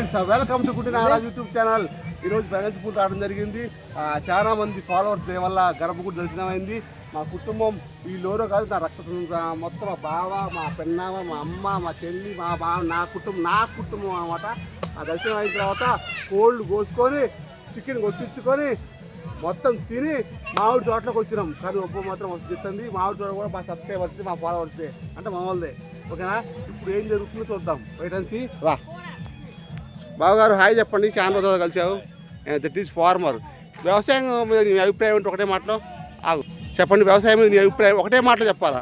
Friends welcome to గుడ్డి Nagaraj YouTube channel. ఈరోజు బెంగళూరు రావడం జరిగింది. చాలా మంది ఫాలోవర్స్ దే వల్ల గర్భగుడి దర్శనమైంది. మా కుటుంబం ఈ లోరో కాదు నా రక్త మొత్తం మా బావ మా పెన్నామ మా అమ్మ మా చెల్లి మా బావ నా కుటుంబం నా కుటుంబం అనమాట ఆ దర్శనం అయిన తర్వాత కోల్డ్ కోసుకొని చికెన్ కొట్టించుకొని మొత్తం తిని మామిడి తోటలోకి వచ్చినాం. కానీ ఉప్పు మాత్రం వస్తుంది మామిడి తోట కూడా మా సబ్స్క్రైబర్స్ మా ఫాలోవర్స్ అంటే మా వాళ్ళదే. ఓకేనా? ఇప్పుడు ఏం జరుగుతుందో చూద్దాం. వెయిట్ అండ్ సీ రా. బావగారు హాయ్ చెప్పండి చాలా రోజులు కలిసావు. దట్ ఈస్ ఫార్మర్ వ్యవసాయం మీద నీ అభిప్రాయం ఏంటి? ఒకటే మాటలో ఆగు. చెప్పండి వ్యవసాయం మీద నీ అభిప్రాయం ఒకటే మాటలో చెప్పాలా?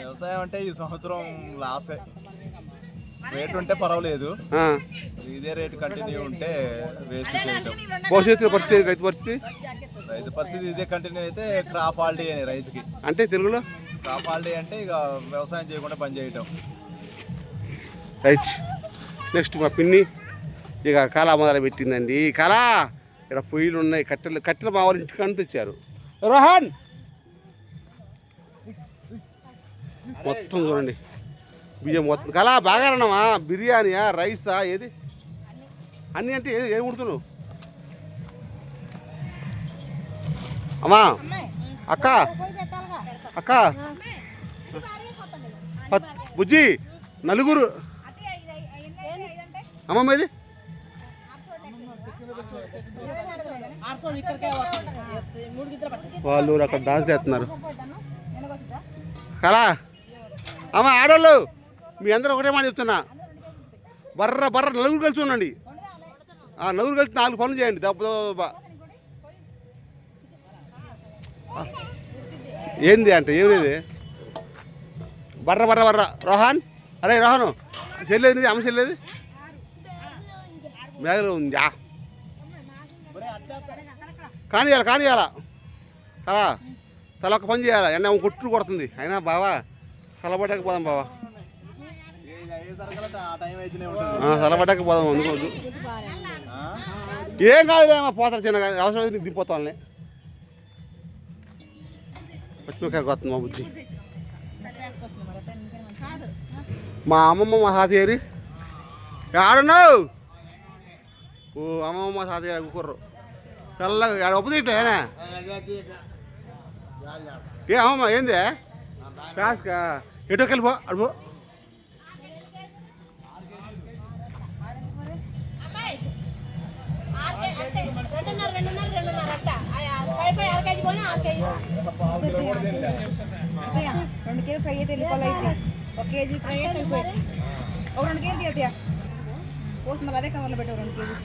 వ్యవసాయం అంటే ఈ సంవత్సరం లాసే రేట్ ఉంటే పర్వాలేదు. ఇదే రేట్ కంటిన్యూ ఉంటే వేస్ట్ భవిష్యత్తు పరిస్థితి రైతు పరిస్థితి? రైతు పరిస్థితి ఇదే కంటిన్యూ అయితే క్రాప్ హాలిడే అని రైతుకి. అంటే తెలుగులో? క్రాప్ హాలిడే అంటే ఇక వ్యవసాయం చేయకుండా పని చేయటం. రైట్ నెక్స్ట్ మా పిన్ని. ఇక కళ మొదలు పెట్టిందండి కళ ఇక్కడ పొయ్యిలు ఉన్నాయి కట్టెలు కట్టెలు మా వాళ్ళ ఇంటికి తెచ్చారు. రోహన్! మొత్తం చూడండి. బియ్యం మొత్తం. కళ బాగా అన్నామా? బిర్యానీయా రైసా ఏది? అన్నీ అంటే ఏది? ఏం ఉడుతున్నావు అమ్మా! అక్క! అక్క! బుజ్జి నలుగురు. అమ్మమ్మ ఇది వాళ్ళు అక్కడ డాన్స్ చేస్తున్నారు. కళా అమ్మ ఆడోళ్ళు మీ అందరూ ఒకటే మాట చెప్తున్నా. బర్ర బర్ర నలుగురు కలిసి ఉండండి. ఆ నలుగురు కలిసి నాలుగు పనులు చేయండి. దెబ్బ దెబ్బ ఏంది అంటే ఏం లేదు. బర్ర బర్ర బర్ర. రోహన్ అరే రోహను చెల్లేది అమ్మ చెల్లేది? మేఘలో ఉందా? కానియాల కానియాల తలా తల ఒక పని చేయాలా? ఎండ కొట్టు కొడుతుంది. అయినా బావా తలబడ్డాక పోదాం బావా. తలబడ్డాక పోదాం అందుకోవద్దు? ఏం కాదులే అమ్మా పోతారు చిన్నగా. అవసరం అయితే నీకు దింపోతానులే పచ్చిమిరకాయ కొత్త మా బుద్ధి మా అమ్మమ్మ మా సాతేరి ఆడున్నావు ఓ అమ్మమ్మ మా సాతేరి కుర్రు. తెల్లగా ఆడ ఒప్పు తీయట్లేనా ఏ అమ్మమ్మ ఏంది కాసుకా ఎటో కలిపో అడుపు రెండున్నర రెండున్నర రెండున్నర అట్ట పై పై అర కేజీ కొని ఆరు కేజీ రెండు కేజీ ఫ్రై అయితే వెళ్ళిపోవాలి అయితే ఒక కేజీ ఫ్రై అయితే వెళ్ళిపోయి ఒక రెండు కేజీ తీయ పోసి మళ్ళీ అదే కవర్లో పెట్టావు రెండు కేజీ